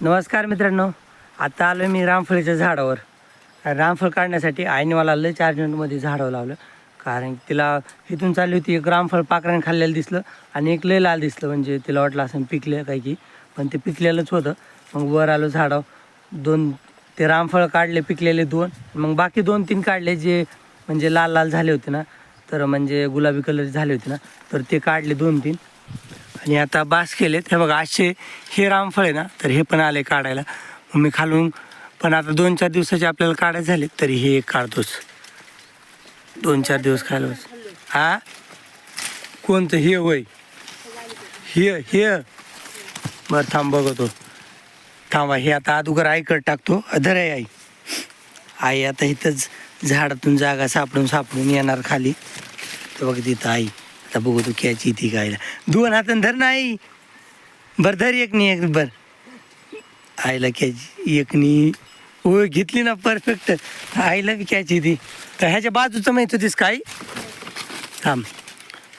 नमस्कार मित्रांनो आता आलो मी रामफळीच्या झाडावर. रामफळ काढण्यासाठी आईने मला लय चार्जमेंटमध्ये झाडं लावलं. कारण तिला इथून चालली होती एक रामफळ पाकराने खाल्लेलं दिसलं आणि एक लय लाल दिसलं. म्हणजे तिला वाटलं असं पिकलं काही की. पण ते पिकलेलंच होतं. मग वर आलो झाडावर. दोन ते रामफळ काढले पिकलेले दोन. मग बाकी दोन तीन काढले जे म्हणजे लाल लाल झाले होते ना. तर म्हणजे गुलाबी कलर झाले होते ना. तर ते काढले दोन तीन. आणि आता बास केलेत. हे बघा असे हे रामफळ आहे ना तर हे पण आले काढायला. मग मी खालून पण आता दोन चार दिवसाचे आपल्याला काढायचे झाले तरी हे एक काढतोच. दोन चार दिवस खायला हा? कोणतं? हे वय. हे हे. बरं थांब बघतो. थांबा हे आता अगोदर आईकडे टाकतो. अधर आहे आई. आई आता इथंच झाडातून जागा सापडून सापडून येणार खाली. तर बघ तिथं आई. आता बघू तू कॅची ती गायला दोन हातान धर नाही बर धर एक नाही एक बर. आईला कॅची एक नी घेतली ना परफेक्ट आईला बी कॅची ती तर ह्याच्या बाजूचं माहीत होतीस काय थांब.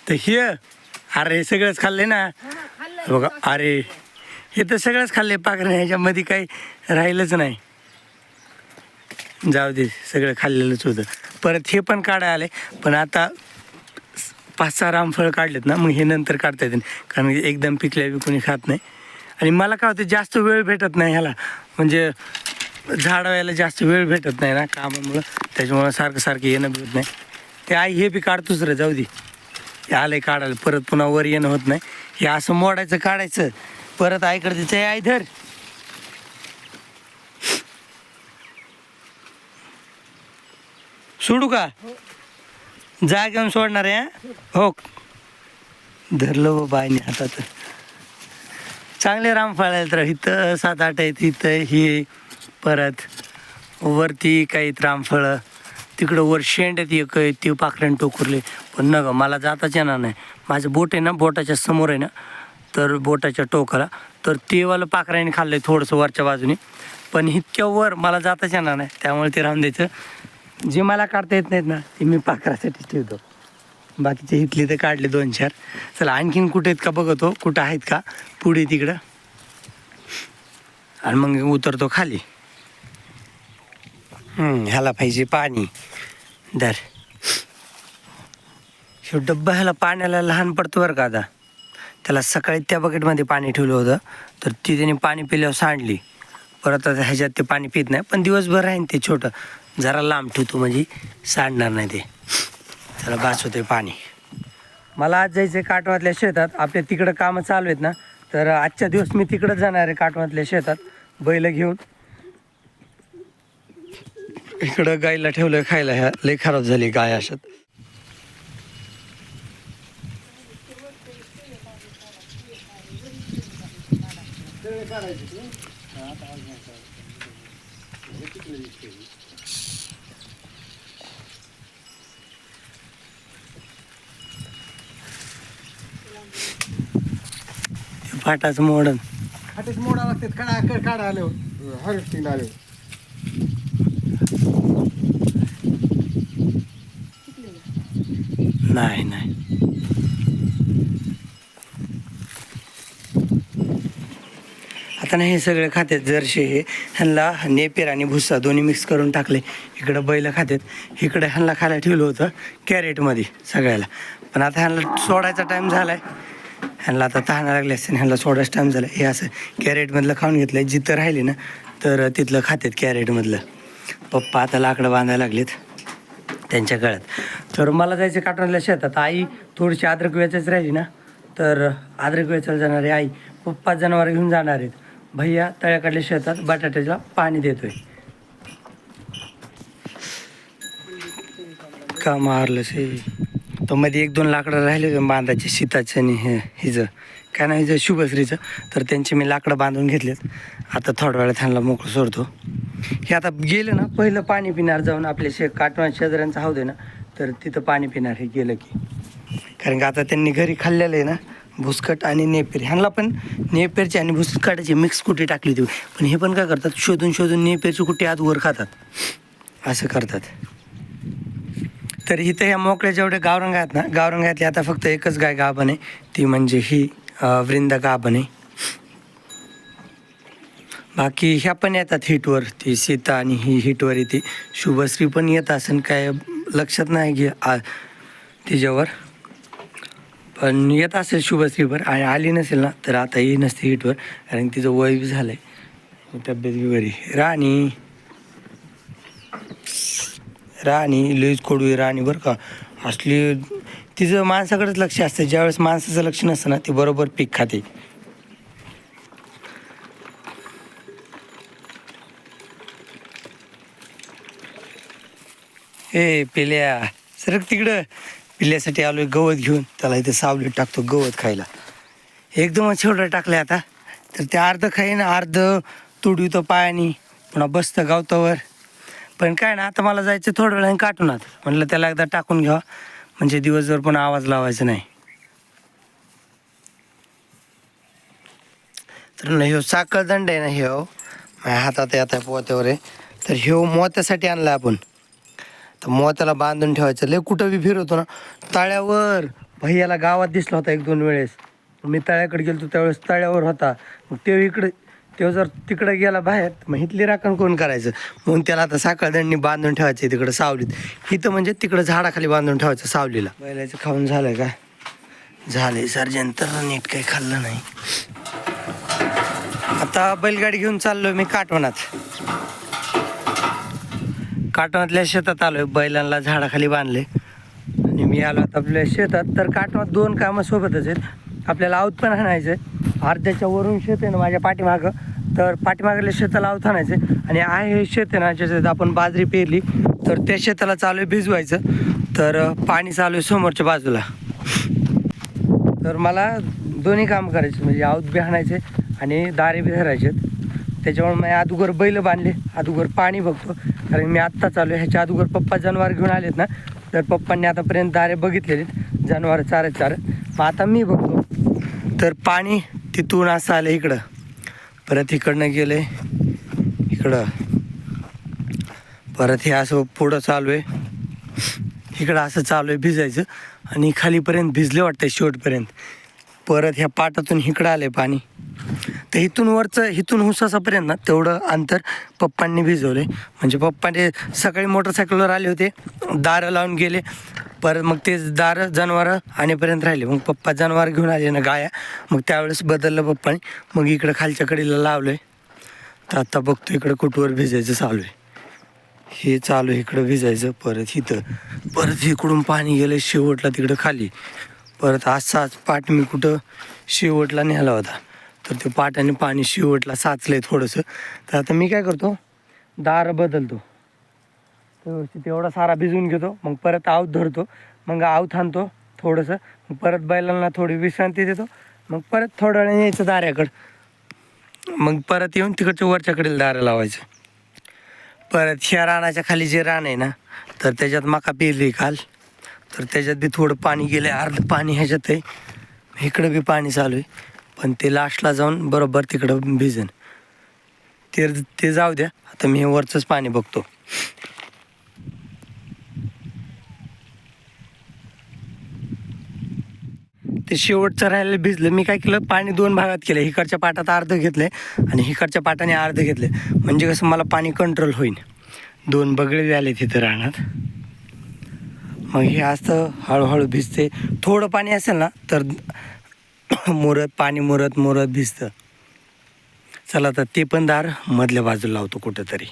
तर हे अरे हे सगळंच खाल्ले ना? बघा अरे हे तर सगळंच खाल्ले पाकरं ह्याच्यामध्ये काही राहिलंच नाही. जाऊ दे सगळं खाल्लेलंच होतं. परत हे पण काढाय आले पण आता पाच सहा रामफळ काढलेत ना मग हे नंतर काढता येते कारण एकदम पिकल्या बी कोणी खात नाही. आणि मला काय होतं जास्त वेळ भेटत नाही ह्याला. म्हणजे झाडावायला जास्त वेळ भेटत नाही ना कामामुळं. त्याच्यामुळं सारखं सारखं येणं भेटत नाही. ते आई हे बी काढतोच रे जाऊ दे. हे आलंय काढायला. परत पुन्हा वर येणं होत नाही. हे असं मोडायचं काढायचं. परत आईकडे ते आई धर. सोडू का? हो. जा घेऊन सोडणार आहे हो? धरलं हो बाईने हातात. चांगले रामफळ आहेत तर इथं सात आठ आहेत इथं ही परत वरती काही रामफळं तिकडं वर शेंड आहेत एक ते पाखऱ्याने टोकुरले. पण न ग मला जाताच येणार नाही. माझं बोट आहे ना बोटाच्या समोर आहे ना तर बोटाच्या टोकाला. तर तेवालं पाखऱ्याने खाल्लं आहे थोडंसं वरच्या बाजूने. पण इतक्या वर मला जाताच येणार नाही. त्यामुळे ते राम द्यायचं. जे मला काढता येत नाहीत ना ते मी पाखरासाठी ठेवतो. बाकीचे इथले तर काढले दोन चार. चला आणखीन कुठे आहेत का बघतो कुठं आहेत का? पुढे तिकडं. आणि मग उतरतो खाली. ह्याला पाहिजे पाणी. दर शेव डब्बा ह्याला पाण्याला लहान पडतो बरं का आता. त्याला सकाळी त्या बकेटमध्ये पाणी ठेवलं होतं. तर ती त्याने पाणी पिल्यावर सांडली. परत आता ह्याच्यात ते पाणी पित नाही पण दिवसभर राहीन ते छोटं. जरा लांब ठेवतो म्हणजे सांडणार नाही ते. त्याला बास होते पाणी. मला आज जायचं काटवातल्या शेतात. आपल्या तिकडं कामं चालू आहेत ना तर आजच्या दिवस मी तिकडं जाणार आहे काटवातल्या शेतात. बैल घेऊन. इकडं गाईला ठेवलं खायला ह्या लई खराब झाली गाय अशात. फाटाचं मोडन. खातेच मोडा लागतात. काढा काढा आल्यावर. हार्वेस्टिंग आल्यावर. नाही नाही. आता नाही हे सगळे खात्यात जर्शी हे ह्यांना नेपेर आणि भुस्सा दोन्ही मिक्स करून टाकले. इकडं बैल खात्यात. इकडं ह्यांना खायला ठेवलं होतं कॅरेटमध्ये सगळ्याला. पण आता ह्यांना सोडायचा टाईम झाला आहे ह्यांना आता तहाना लागले असते ह्यांना सोडायचा टाईम झाला. हे असं कॅरेटमधलं खाऊन घेतलं जिथं राहिले ना तर तिथलं खात्यात कॅरेटमधलं. पप्पा आता लाकडं बांधायला लागलेत त्यांच्या गळ्यात. तर मला जायचं काटणला शेतात. आई थोडीशी अद्रक वेचायच राहिली ना तर अद्रक वेचायला जाणारी आई पप्पा जनावर घेऊन जाणार आहेत. भैया तळ्याकडल्या शेतात बटाट्याला पाणी देतोय. का मारलं से तर मध्ये एक दोन लाकडं राहिले होते बांधायचे शीताचे आणि हे हिचं. काय नाही हिचं? शुभश्रीचं. तर त्यांचे मी लाकडं बांधून घेतलेत. आता थोड्या वेळात त्यांना मोकळं सोडतो. हे आता गेलं ना पहिलं पाणी पिणार जाऊन आपले शे काटवा शेजाऱ्यांचा हाव दे ना तर तिथं पाणी पिणार हे गेलं की. कारण का आता त्यांनी घरी खाल्लेलं आहे ना भुसकट आणि नेपेर. ह्यांना पण नेपेरची आणि भुसकटाची मिक्स कुठे टाकली होती? पण हे पण काय करतात? शोधून शोधून नेपेरची कुठे आत वर खातात. असं करतात. तर इथं ह्या मोकळ्या जेवढे गावरंग आहेत ना गावरंगातली आता फक्त एकच गाय गाभण आहे. ती म्हणजे ही वृंदा गाभण आहे. बाकी ह्या पण येतात हिटवर ती सीता आणि ही हिटवर येते शुभश्री पण येत असेल काय लक्षात नाही घे आ तिच्यावर. पण येत असेल शुभश्रीवर आणि आली नसेल ना तर आता ही नसते हिटवर कारण तिचं वय बी झालं आहे तब्येत बी राणी. राणी लईच कडू आहे राणी बरं का. असली तिचं माणसाकडेच लक्ष असतं. ज्यावेळेस माणसाचं लक्ष नसतं ना ती बरोबर पीक खाते. ए पिल्या सरक तिकडं. पिल्यासाठी आलोय गवत घेऊन. त्याला इथे सावलीत टाकतो गवत खायला. एकदमच शेवटं टाकलं आता. तर ते अर्ध खाईन अर्ध तुडवितो पायानी. पुन्हा बसतं गावतावर. पण काय ना आता मला जायचं थोड्या वेळाने काटूनात. म्हटलं त्याला एकदा टाकून घ्यावा. म्हणजे दिवसभर पण आवाज लावायचा नाही. तर ना ह्यो साखळ दंड आहे ना ह्यो. माझ्या हातात येत आहे पोत्यावर आहे. तर ह्यो मोत्यासाठी आणला आपण. तर मोत्याला बांधून ठेवायचं. लय कुठं बी फिरवतो ना तळ्यावर. भैयाला गावात दिसला होता एक दोन वेळेस. मी तळ्याकडे गेलो त्यावेळेस तळ्यावर होता. मग ते इकडे तो जर तिकडं गेला बाहेर मग इथली राखण कोण करायचं? म्हणून त्याला आता साखळदंडनी बांधून ठेवायचं तिकडं सावलीत. इथं म्हणजे तिकडं झाडाखाली बांधून ठेवायचं सावलीला. बैलाचं खाऊन झालं का? झालंय सर्जन. तर नीट काही खाल्लं नाही. आता बैलगाडी घेऊन चाललोय मी काटवनात काटवातल्या शेतात आलोय. बैलांना झाडाखाली बांधले आणि मी आलो आता आपल्या शेतात. तर काटवात दोन कामं सोबतच आहेत. आपल्याला आऊत पण आणायचं आहे अर्ध्याच्या वरून शेत आहे ना माझ्या पाठीमागं. तर पाठीमागल्या शेताला आऊत आणायचं आहे आणि आहे हे शेत आहे ना ज्याच्यात आपण बाजरी पेरली तर त्या शेताला चालू आहे भिजवायचं. तर पाणी चालू आहे समोरच्या बाजूला. तर मला दोन्ही काम करायचे म्हणजे आऊत बी आणायचे आणि दारे बी धरायचे त्याच्यामुळे मी अदुगर बैल बांधले अगोदर पाणी बघतो. कारण मी आत्ता चालू आहे ह्याच्या अगोदर पप्पा जनावर घेऊन आलेत ना. तर पप्पांनी आतापर्यंत दारे बघितलेले जनावर चारत चार मग आता मी बघतो. तर पाणी तिथून असं आलं इकडं. परत इकडनं गेले. इकडं. परत हे असं पुढं चालू आहे. इकडं असं चालू आहे भिजायचं. आणि खालीपर्यंत भिजले वाटतं शेवटपर्यंत. परत ह्या पाटातून इकडं आलं आहे पाणी. तर इथून वरचं इथून हुसासापर्यंत ना तेवढं अंतर पप्पांनी भिजवले म्हणजे पप्पाने सकाळी मोटरसायकलवर आले होते. दारं लावून गेले. परत मग ते दारं जनावरं आणेपर्यंत राहिले. मग पप्पा जनावर घेऊन आले ना गाया. मग त्यावेळेस बदललं पप्पाने. मग इकडं खालच्या कडेला लावलं आहे तर आता बघतो इकडं कुठवर भिजायचं चालू आहे. हे चालू आहे इकडं भिजायचं परत इथं. परत इकडून पाणी गेलं शेवटला तिकडं खाली. परत असाच पाट मी कुठं शेवटला नेला होता. तर ते पाटाने पाणी शेवटला साचलंय थोडंसं. तर आता मी काय करतो? दार बदलतो. व्यवस्थित एवढा सारा भिजवून घेतो. मग परत आऊत धरतो. मग आऊत आणतो थोडंसं. मग परत बैलांना थोडी विश्रांती देतो. मग परत थोड्या वेळाने यायचं दाऱ्याकडं. मग परत येऊन तिकडच्या वरच्याकडील दारं लावायचं. परत ह्या रानाच्या खाली जे रान आहे ना तर त्याच्यात मका पेरली काल. तर त्याच्यात बी थोडं पाणी गेलं अर्ध पाणी ह्याच्यात आहे. इकडं बी पाणी चालू आहे. पण ते लास्टला जाऊन बरोबर तिकडं भिजन. ते ते जाऊ द्या. आता मी हे वरचंच पाणी बघतो. ते शेवटचं राहिलेलं भिजलं. मी काय केलं? पाणी दोन भागात केलं. इकडच्या पाटात अर्ध घेतलं आणि इकडच्या पाटाने अर्ध घेतले. म्हणजे कसं मला पाणी कंट्रोल होईल दोन बगळे आले तिथं राहणार मग हे असतं हळूहळू भिजते. थोडं पाणी असेल ना तर मुरत पाणी मुरत मुरत भिजतं. चला तर ते पण दार मधल्या बाजूला लावतो कुठंतरी.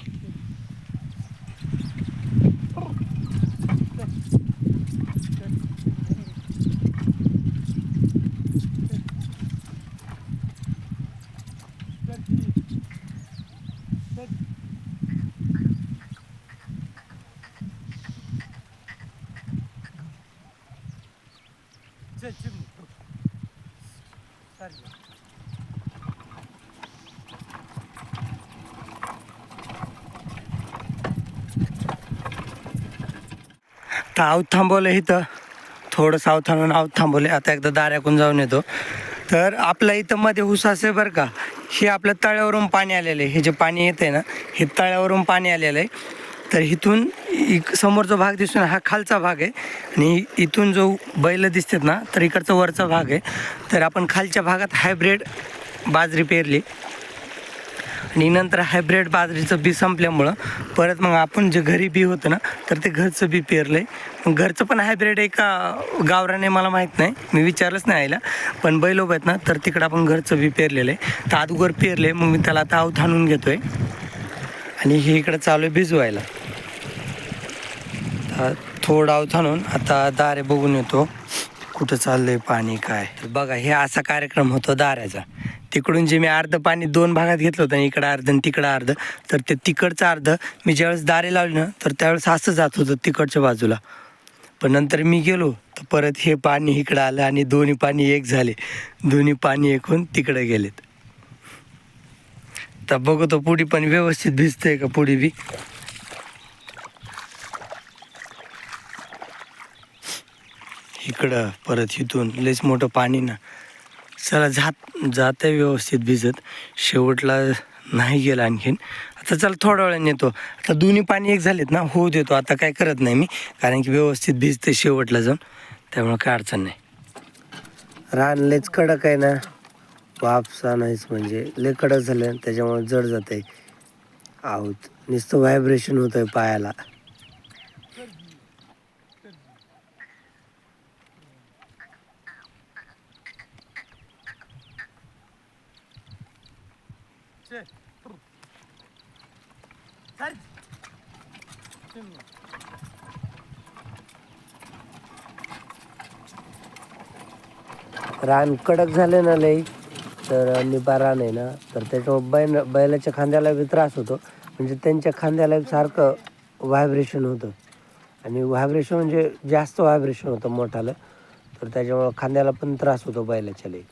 आऊत थांबवलं इथं. थोडं साऊथ आऊत थांबवले आता एकदा दाऱ्याकून जाऊन येतो. तर आपल्या इथं मध्ये उसास असे बरं का हे आपल्या तळ्यावरून पाणी आलेलं आहे. हे जे पाणी येतं आहे ना हे तळ्यावरून पाणी आलेलं आहे. तर इथून इक समोरचा भाग दिसून हा खालचा भाग आहे. आणि इथून जो बैल दिसतात ना तर इकडचा वरचा भाग आहे. तर आपण खालच्या भागात हायब्रिड बाजरी पेरली. आणि नंतर हायब्रिड बाजरीचं बी संपल्यामुळं परत मग आपण जे घरी बी होतं ना तर ते घरचं बी पेरलं आहे मग घरचं पण हायब्रिड आहे का गावराने मला माहीत नाही मी विचारलंच नाही आयला पण बैल उभं आहेत ना तर तिकडं आपण घरचं बी पेरलेलं आहे तर अगोदर पेरले मग मी त्याला आता आऊत आणून घेतोय. आणि हे इकडं चालू आहे भिजवायला. थोडं आऊत आणून आता दारे बघून येतो. कुठं चाललंय पाणी काय? बघा हे असा कार्यक्रम होतो दाऱ्याचा. तिकडून जे मी अर्ध पाणी दोन भागात घेतलं होतं इकडं अर्ध आणि तिकडं अर्ध तर ते तिकडचं अर्ध मी ज्यावेळेस दारे लावली ना तर त्यावेळेस असं जात होतं तिकडच्या बाजूला. पण नंतर मी गेलो तर परत हे पाणी इकडं आलं आणि दोन्ही पाणी एक झाले. दोन्ही पाणी एकूण तिकडे गेलेत. तर बघतो पुढी पण व्यवस्थित भिजतंय का पुढी बी? इकडं परत इथून लयच मोठं पाणी ना. चला जात जात आहे व्यवस्थित भिजत शेवटला नाही गेलं आणखीन. आता चला थोड्या वेळाने येतो आता दोन्ही पाणी एक झालेत ना होऊ देतो. आता काय करत नाही मी कारण की व्यवस्थित भिजते शेवटला जाऊन. त्यामुळं काय अडचण नाही. रानलेच कडक आहे ना. वापसा नाहीच म्हणजे. लय कडक झालं त्याच्यामुळे जड जात आहे आहोत नुसतं व्हायब्रेशन होत आहे पायाला. रान कडक झाले ना लई तर निबा रान आहे ना. तर त्याच्यामुळे बैल बैलाच्या खांद्याला बी त्रास होतो. म्हणजे त्यांच्या खांद्याला सारखं व्हायब्रेशन होतं. आणि व्हायब्रेशन म्हणजे जास्त व्हायब्रेशन होतं मोठालं. तर त्याच्यामुळं खांद्याला पण त्रास होतो बैलाच्या लई.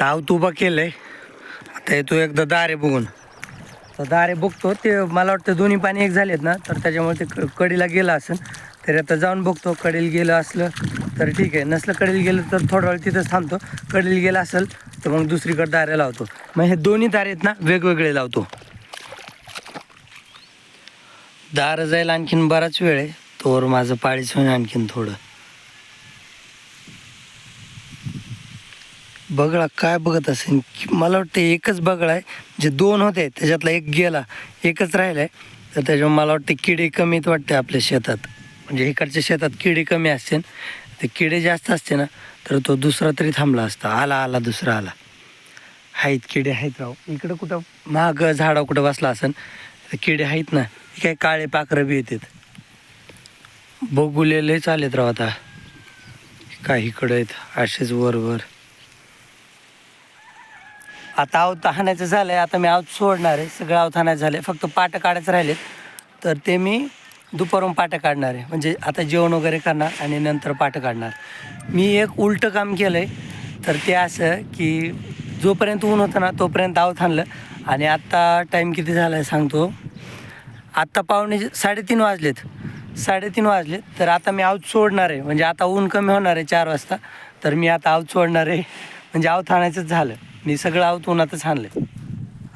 ताव केलं आहे आता येतो एकदा दारे बघून. तर दारे बघतो ते मला वाटतं दोन्ही पाणी एक झालेत ना तर त्याच्यामुळे ते क- कडीला गेलं असेल. तरी आता जाऊन बघतो कडेला गेलं असलं तर ठीक आहे. नसलं कडेला गेलं तर थोडा वेळ तिथंच थांबतो. कडेला गेलं असेल तर मग दुसरीकडे दारे लावतो. मग हे दोन्ही दारे आहेत ना वेगवेगळे लावतो. दार जायला आणखीन बराच वेळ आहे. तोवर माझं पाळीच होईल आणखीन थोडं. बगळा काय बघत असेल? की मला वाटतं एकच बगळा आहे. जे दोन होते त्याच्यातला एक गेला एकच राहिला आहे तर त्याच्यामुळे मला वाटते किडे कमीत वाटते आपल्या शेतात. म्हणजे इकडच्या शेतात किडे कमी असते ते किडे जास्त असते ना तर तो दुसरा तरी थांबला असता. आला आला दुसरा आला. आहेत किडे आहेत राव. इकडं कुठं महाग झाडा कुठं बसला असेल तर किडे आहेत ना काय काळे पाखरं बी येतात. बघुलेले चालेत राव आता. काय इकडं आहेत असेच वर वर आता आऊत हाणायचं झालंय आता मी आऊत सोडणार आहे. सगळं आऊत हाणायचं झालंय. फक्त पाटं काढायचं राहिलेत. तर ते मी दुपारून पाटं काढणार आहे. म्हणजे आता जेवण वगैरे करणार आणि नंतर पाटं काढणार. मी एक उलटं काम केलं आहे तर ते असं की जोपर्यंत ऊन होतं ना तोपर्यंत आऊत आणलं. आणि आत्ता टाईम किती झाला आहे सांगतो. आत्ता पावणे साडेतीन वाजलेत. साडेतीन वाजलेत. तर आता मी आऊत सोडणार आहे. म्हणजे आता ऊन कमी होणार आहे चार वाजता. तर मी आता आऊत सोडणार आहे. म्हणजे आऊत आणायचंच झालं. मी सगळं आऊत उन्हातच आणलं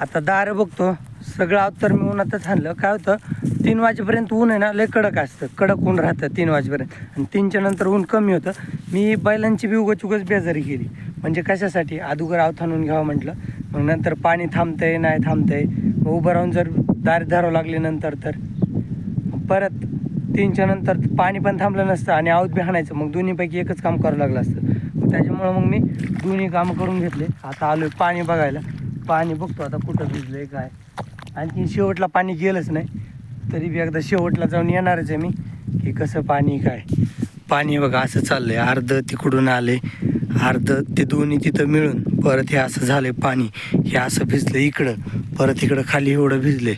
आता दारं बघतो सगळं आऊत तर मी उन्हातच आणलं काय होतं तीन वाजेपर्यंत ऊन आहे ना लय कडक असतं. कडक ऊन राहतं तीन वाजेपर्यंत. आणि तीनच्या नंतर ऊन कमी होतं. मी बैलांची बी उगच उगच बेजारी केली. म्हणजे कशासाठी? अदुगर आवत आणून घ्यावं म्हटलं. मग नंतर पाणी थांबतंय नाही थांबतंय. मग उभं राहून जर दार धरावं लागले नंतर तर. परत तीनच्या नंतर पाणी पण थांबलं नसतं आणि आऊत बी हाणायचं. मग दोन्हीपैकी एकच काम करावं लागलं असतं. त्याच्यामुळं मग मी दोन्ही कामं करून घेतले. आता आलो पाणी बघायला. पाणी बघतो आता कुठं भिजलंय काय. आणखी शेवटला पाणी गेलंच नाही. तरी बी एकदा शेवटला जाऊन येणारच आहे मी. की कसं पाणी काय. पाणी बघा असं चाललंय. अर्धं तिकडून आले. अर्धं ते दोन्ही तिथं मिळून परत हे असं झालं आहे पाणी. हे असं भिजलं इकडं. परत इकडं खाली एवढं भिजले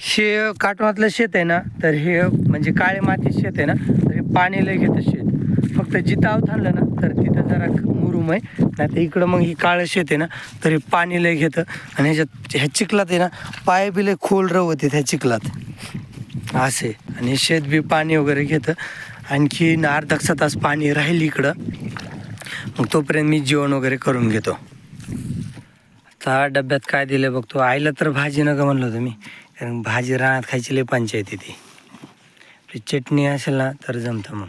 शे काटवातलं शेत आहे ना तर हे म्हणजे काळे मातीत शेत आहे ना तर हे पाणी लय घेतं शेत. फक्त जिथं अवथानलं ना तर तिथं जरा मुरुम आहे. नाही तर इकडं मग ही काळं शेत आहे ना तरी पाणी लय घेतं. आणि ह्याच्यात ह्या चिखलात आहे ना पाय बी लय खोल रवत ह्या चिखलात. असे. आणि शेत बी पाणी वगैरे घेतं. आणखी अर्धा तास पाणी राहील इकडं. मग तोपर्यंत मी जेवण वगैरे करून घेतो. आता डब्यात काय दिलं बघतो आईला तर भाजी नका म्हणलं होतं मी कारण भाजी रानात खायची लय पंचायती ती. चटणी असेल ना तर जमतं मग.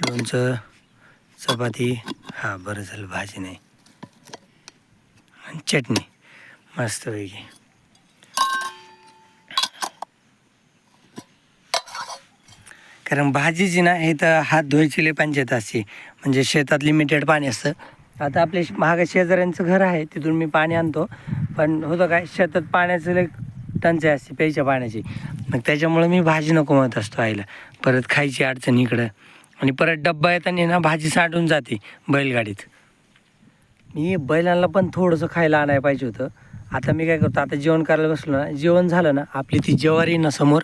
लोणचं चपाती. हां बरं झालं भाजी नाही. आणि चटणी मस्तपैकी. कारण भाजीची ना हे तर हात धुवायची लई पंचायत असते. म्हणजे शेतात लिमिटेड पाणी असतं. आता आपले महाग शेजाऱ्यांचं घर आहे तिथून मी पाणी आणतो. पण होतं काय शेतात पाण्याचं लई टंचाई असते प्यायच्या पाण्याची. मग त्याच्यामुळं मी भाजी नको म्हणत असतो आईला. परत खायची अडचण इकडं. आणि परत डब्बा येताना ना भाजी साठून जाते बैलगाडीत. मी बैलांना पण थोडंसं खायला आणायला पाहिजे होतं. आता मी काय करतो आता जेवण करायला बसलो ना जेवण झालं ना आपली ती ज्वारी ना समोर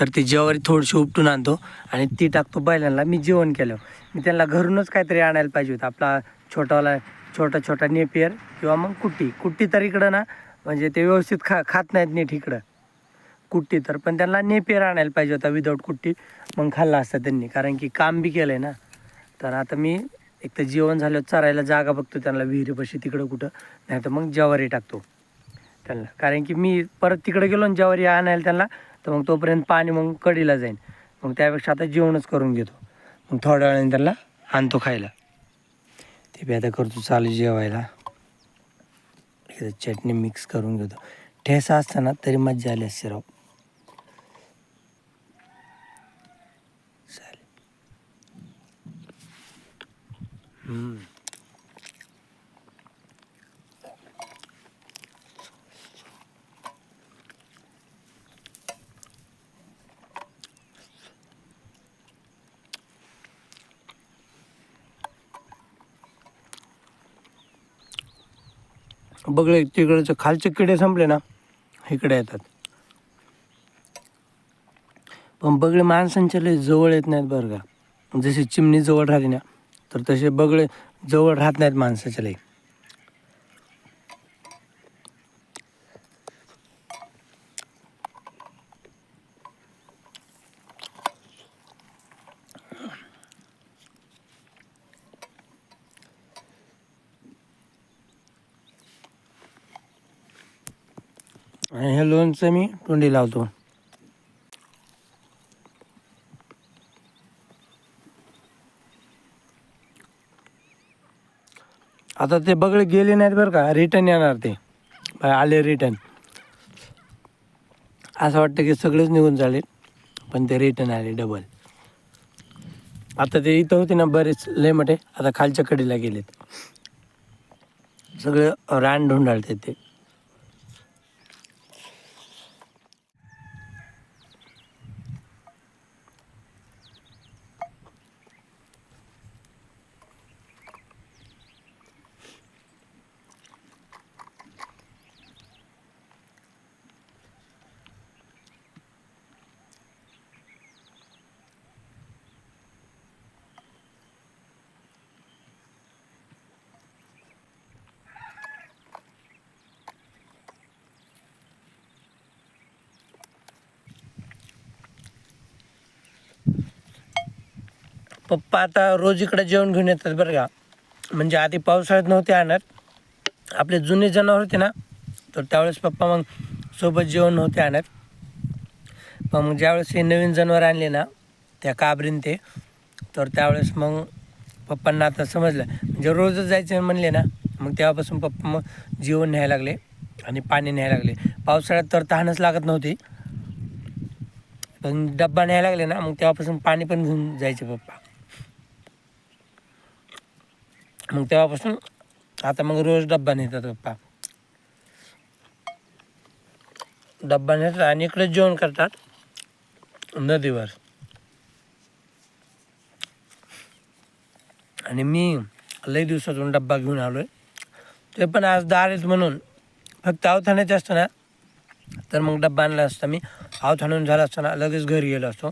तर ती ज्वारी थोडीशी उपटून आणतो आणि ती टाकतो बैलांना. मी जेवण केलं. मी त्यांना घरूनच काहीतरी आणायला पाहिजे होतं. आपला छोटावाला छोटा छोटा नेपियर किंवा मग कुट्टी. कुट्टी तर इकडं ना म्हणजे ते व्यवस्थित खा खात नाहीत नीट इकडं. कुट्टी तर पण त्यांना नेपियर आणायला पाहिजे होता विदाऊट कुट्टी. मग खाल्ला असता त्यांनी कारण की काम बी केलं आहे ना. तर आता मी एक तर जेवण झालं चरायला जागा बघतो त्यांना विहिरीपाशी तिकडं कुठं. नाही तर मग ज्वारी टाकतो त्यांना. कारण की मी परत तिकडे गेलो आणि ज्वारी आणायला त्यांना तर मग तोपर्यंत पाणी मग कडीला जाईन. मग त्यापेक्षा आता जेवणच करून घेतो. मग थोड्या वेळाने त्यांना आणतो खायला. ते बी आता करतो चालू जेवायला. चटणी मिक्स करून घेतो. ठेसा असताना तरी मज्जा आली असते राव. हम्म. बगळे तिकडचे खालचे किडे संपले ना इकडे येतात पण बगळे माणसांच्या लय जवळ येत नाहीत बरं का जशी चिमणी जवळ राहते ना तर तसे बगळे जवळ राहत नाहीत माणसाच्या लई. आणि हे लोणचं मी तोंडी लावतो. आता ते बगळे गेले नाहीत बरं का. रिटर्न येणार ते. बाय आले रिटर्न असं वाटतं की सगळेच निघून झाले पण ते रिटर्न आले डबल आता ते इथं होते ना बरेच लय मोठे. आता खालच्या कडीला गेलेत. सगळे रान ढोंढाळतात ते. पप्पा आता रोज इकडे जेवण घेऊन येतात बरं का. म्हणजे आधी पावसाळ्यात नव्हते आणत. आपले जुने जनावर होते ना तर त्यावेळेस पप्पा मग सोबत जेवण नव्हते आणत. पण मग ज्यावेळेस हे नवीन जनावर आणले ना त्या काबरीन ते तर त्यावेळेस मग पप्पांना आता समजलं. म्हणजे रोजच जायचं म्हणले ना मग तेव्हापासून पप्पा मग जेवण न्यायला लागले आणि पाणी न्यायला लागले. पावसाळ्यात तर तहानच लागत नव्हती. पण डब्बा न्यायला लागले ना मग तेव्हापासून पाणी पण घेऊन जायचे पप्पा. मग तेव्हापासून आता मग रोज डब्बा नेतात पप्पा. डब्बा नेतात आणि इकडे जेवण करतात नदीवर. आणि मी लई दिवसातून डब्बा घेऊन आलो आहे ते पण आज दारेत म्हणून. फक्त अवथाण्याचे असतं ना तर मग डब्बा आणला असता मी. अवथाणून झाला असताना लगेच घरी गेलो असतो.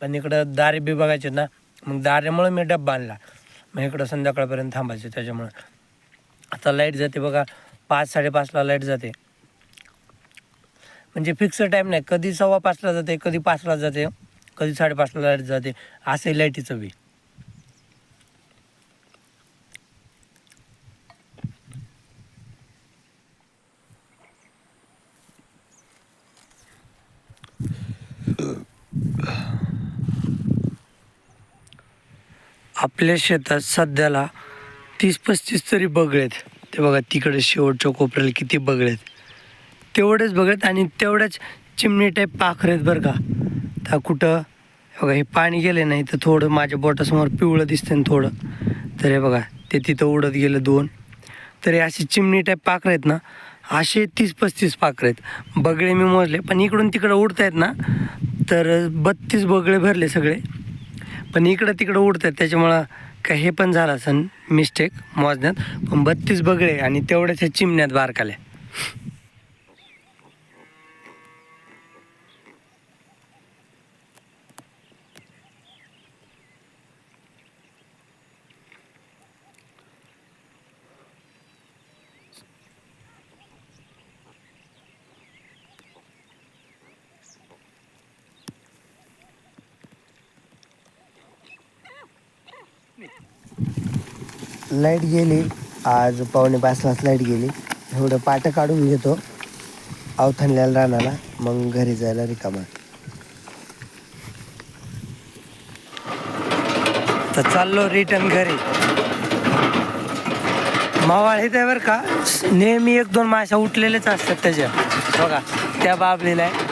पण इकडं दारे बी बघायचे ना मग दारेमुळे मी डब्बा आणला. मग इकडं संध्याकाळपर्यंत थांबायचं त्याच्यामुळं. आता लाइट जाते बघा पाच साडेपाचला लाइट जाते. म्हणजे फिक्स टाईम नाही कधी सव्वा पाचला जाते कधी पाचला जाते कधी साडेपाचला लाइट जाते असं आहे लाईटीचं बी. आपल्या शेतात सध्याला तीस पस्तीस तरी बगळेत. ते बघा तिकडे शेवटच्या कोपऱ्याला किती बगळेत. तेवढेच बघत आणि तेवढ्याच चिमणी टाईप पाखर आहेत बरं का. त्या कुठं हे बघा हे पाणी गेले नाही तर थोडं माझ्या बोटासमोर पिवळं दिसतं ना थोडं. तर हे बघा ते तिथं उडत गेलं दोन. तर हे असे चिमणी टाईप पाखरं आहेत ना असे तीस पस्तीस पाखरं आहेत. बगळे मी मोजले पण इकडून तिकडं उडत आहेत ना तर बत्तीस बगळे भरले सगळे. पण इकडं तिकडं उडतात. त्याच्यामुळं का हे पण झालं असं मिस्टेक मोजण्यात. पण बत्तीस बगळे आणि तेवढ्याच्या चिमण्यात बारकाल्या. लाइट गेली. आज पावणे पाच लाइट गेली. एवढं पाटं काढून घेतो. अवथानल्याला रानाला. मग घरी जायला रिकामा. तर चाललो रिटर्न घरी. मावाळ हे बरं का? नेहमी एक दोन माशा उठलेलेच असतात त्याच्या. बघा त्या बाबलीला आहे.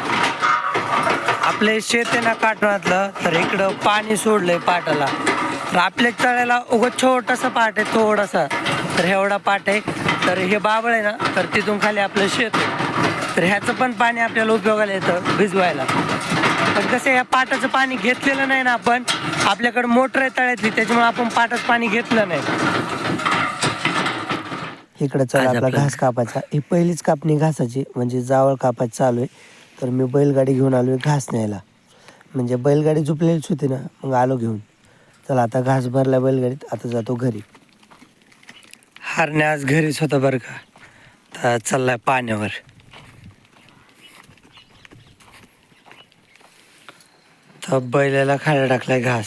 आपले शेत आहे ना काटणातलं तर इकडं पाणी सोडलंय पाटाला. आपल्या तळ्याला उगं छोटासा पाट आहे थोडासा. तर एवढा पाट आहे. तर हे बाबळ आहे ना तर तिथून खाली आपलं शेत आहे. तर ह्याचं पण पाणी आपल्याला उपयोगाला येतं भिजवायला. पण कसं या पाटाचं पाणी घेतलेलं नाही ना आपण आपल्याकडे मोटर आहे तळ्यातली त्याच्यामुळे आपण पाटाचं पाणी घेतलं नाही. इकडे चला आपला घास कापायचा. ही पहिलीच कापणी घासाची म्हणजे जावळ कापायचं चालू आहे. तर मी बैलगाडी घेऊन आलो आहे घास न्यायला. म्हणजे बैलगाडी झुपलेलीच होती ना मग आलो घेऊन. चला आता घास भरला बैलगाडीत आता जातो घरी. हारण्या आज घरीच होता बरं का? तर चाललाय पाण्यावर. तर बैलाला खाली टाकलाय घास.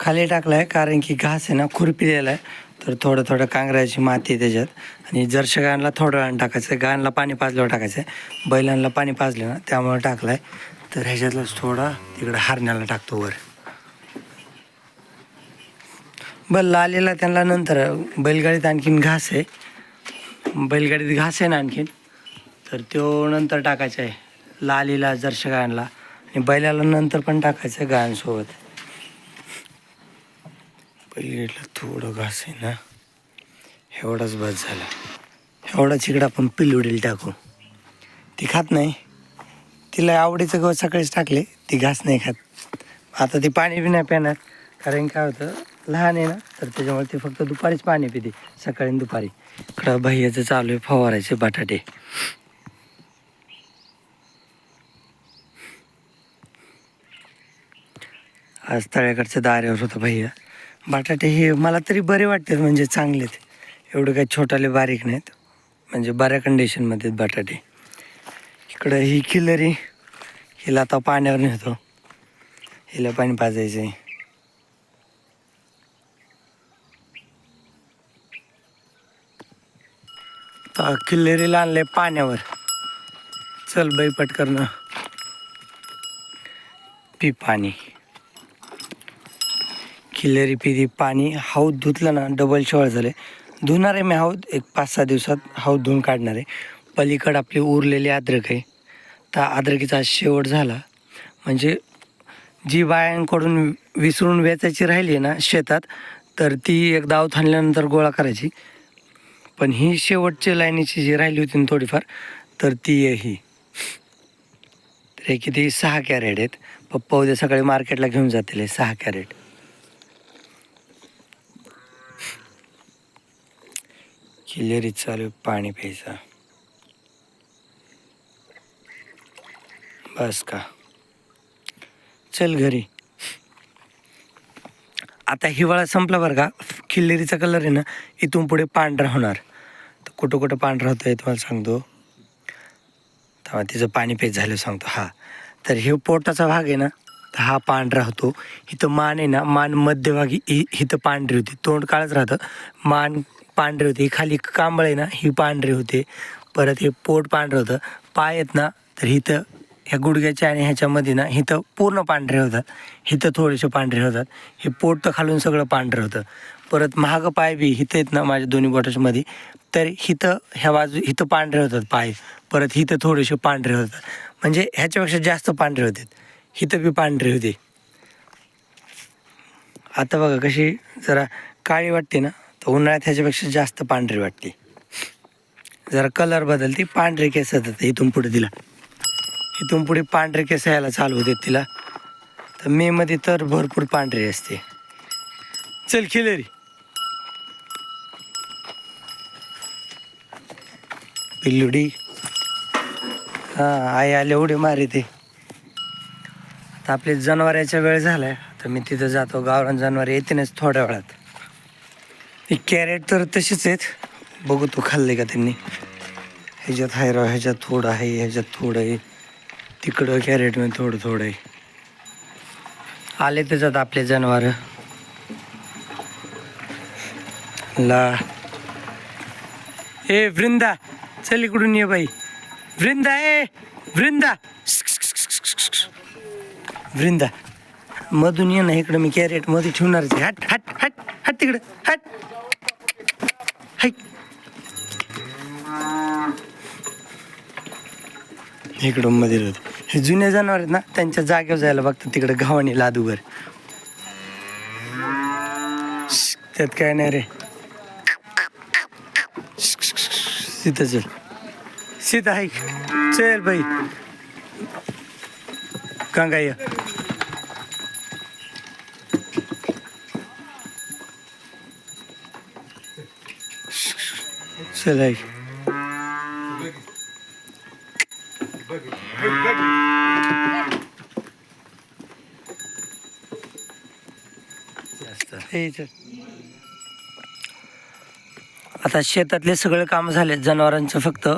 खाली टाकलाय कारण की घास आहे ना खुरपी आहे. तर थोडं थोडं कांगराची माती आहे त्याच्यात. आणि जरशा गायला थोडं वेळानं टाकायचं गायला पाणी पाजल्यावर टाकायचं आहे बैलांना पाणी पाजलं ना त्यामुळे टाकलाय. तर ह्याच्यातलाच थोडा तिकडं हारण्याला टाकतो वर. बल्ला आलेला त्यांना नंतर बैलगाडीत आणखीन घास आहे. बैलगाडीत घास आहे ना आणखीन. तर तो नंतर टाकायचा आहे. लालीला जरशा गायनला आणि बैलाला नंतर पण टाकायचं आहे गायांसोबत. बैलगाडीला थोडं घास आहे ना. एवढाच बस झाला. एवढाच इकडं आपण पिलवडील टाकू. ती खात नाही. तिला आवडीचं गवत सकाळीच टाकले. ती घास नाही खात. आता ती पाणी बी नाही पिणार. कारण काय होतं लहान आहे ना तर त्याच्यामुळे ते फक्त दुपारीच पाणी पिते सकाळी आणि दुपारी. इकडं भैयाचं चालू आहे फवारायचे बटाटे. आज तळ्याकडच्या दाऱ्यावर होतं भैया. बटाटे हे मला तरी बरे वाटतात म्हणजे चांगलेत एवढं काही छोटाले बारीक नाहीत म्हणजे बऱ्या कंडिशनमध्ये आहेत बटाटे. इकडं ही किलरी हिला आता पाण्यावर नेतो. हिला पाणी पाजायचं आहे तर किल्लेरीला आणले पाण्यावर. चल बाई पटकरनं पी पाणी. किल्लेरी पिदी पाणी. हौद धुतलं ना डबल शेवळ झाले. धुणार आहे मी हौद. एक पाच सहा दिवसात हौद धुवून काढणार आहे. पलीकडं आपली उरलेली अद्रक आहे. तर अद्रकीचा शेवट झाला. म्हणजे जी बायांकडून विसरून वेचायची राहिली आहे ना शेतात तर ती एक दाव आणल्यानंतर गोळा करायची. पण ही शेवटच्या लाईनीची जी राहिली होती ना थोडीफार तर ती आहे ही. तर हे किती? सहा कॅरेट आहेत. पप्पा उद्या सकाळी मार्केटला घेऊन जातील हे सहा कॅरेट. किल्लेरीत चालू पाणी प्यायचं. बस का? चल घरी. आता हिवाळा संपला बरं का? खिल्लेरीचा कलर आहे ना इथून पुढे पांढरा होणार. तर कुठं कुठं पांढरा होतं हे तुम्हाला सांगतो. तेव्हा तिचं पाणी पेच झालं सांगतो हा. तर हे पोटाचा भाग आहे ना तर हा पांढरा होतो. इथं मान आहे ना मान मध्यभागी हि इथं पांढरी होती. तोंड काळच राहतं. मान पांढरी होती. खाली कांबळ आहे ना ही पांढरी होते. परत हे पोट पांढरं होतं. पाय आहेत ना तर इथं ह्या गुडघ्याच्या आणि ह्याच्यामध्ये ना इथं पूर्ण पांढरे होतात. इथं थोडेसे पांढरे होतात. हे पोट तर खालून सगळं पांढरं होतं. परत महाग पाय बी इथं आहेत ना माझ्या दोन्ही बॉटल्समध्ये तर इथं ह्या बाजू हिथं पांढरे होतात पाय. परत हिथं थोडेसे पांढरे होतात. म्हणजे ह्याच्यापेक्षा जास्त पांढरे होते. हिथं बी पांढरे होते. आता बघा कशी जरा काळी वाटते ना तर उन्हाळ्यात ह्याच्यापेक्षा जास्त पांढरी वाटते. जरा कलर बदलते पांढरे केस येतात इथून पुढे तिला. इथून पुढे पांढरे केस यायला चालू होते तिला. तर मेमध्ये तर भरपूर पांढरी असते. चल खिलेरी. पिल्लुडी. हां आई आले उडी मारी ते. आता आपले जनावरांचा वेळ झालाय. तर मी तिथं जातो. गावरान जनावर येतीनच थोड्या वेळात. ही कॅरेट तर तशीच आहेत. बघू तू खाल्ले का त्यांनी. ह्याच्यात हाय राव ह्याच्यात थोडं आहे ह्याच्यात थोडं आहे. तिकडं कॅरेटमध्ये थोडं थोडं आहे. आले त्याच्यात आपले जनावर. ला. ए वृंदा. चल इकडून ये बाई. वृंदा ए वृंदा. वृंदा मधून ये ना इकडं मी कॅरेटमध्ये ठेवणार आहे. हट हट हट हट तिकडं हट. हाय. इकडं मध्ये हे जुने जनावर आहेत ना त्यांच्या जागेवर जायला बघतात तिकडं घावाणी लादूवर. त्यात काय नाही रे. सीता चल सीता हाय चल बाई गंगा ये चल आई हे चल. आता शेतातले सगळे काम झाले जनावरांचं फक्त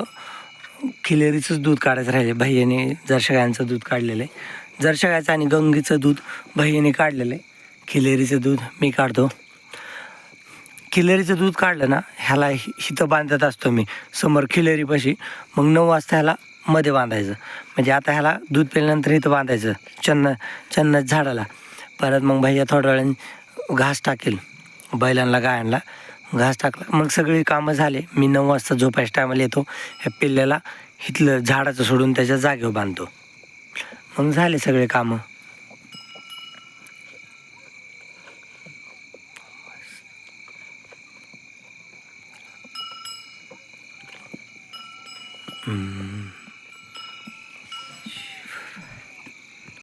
खिलेरीचंच दूध काढायचं राहिले. भैयाने जर्शगायांचं दूध काढलेलं आहे जर्शगायचं आणि गंगीचं दूध भैयाने काढलेलं आहे खिलेरीचं दूध मी काढतो. खिलेरीचं दूध काढलं ना ह्याला हि- हिथं बांधत असतो मी समोर खिलेरीपाशी. मग नऊ वाजता ह्याला मध्ये बांधायचं. म्हणजे आता ह्याला दूध पिल्यानंतर इथं बांधायचं चन्न चन्न झाडाला. परत मग भैया थोड्या वेळाने घास टाकेल बैलांना गायांना. घास टाकला. मग सगळी कामं झाले. मी नऊ वाजता झोपायच्या टायमाला येतो. ह्या पिल्ल्याला इथलं झाडाचं सोडून त्याच्या जागेवर बांधतो. मग झाले सगळे कामं.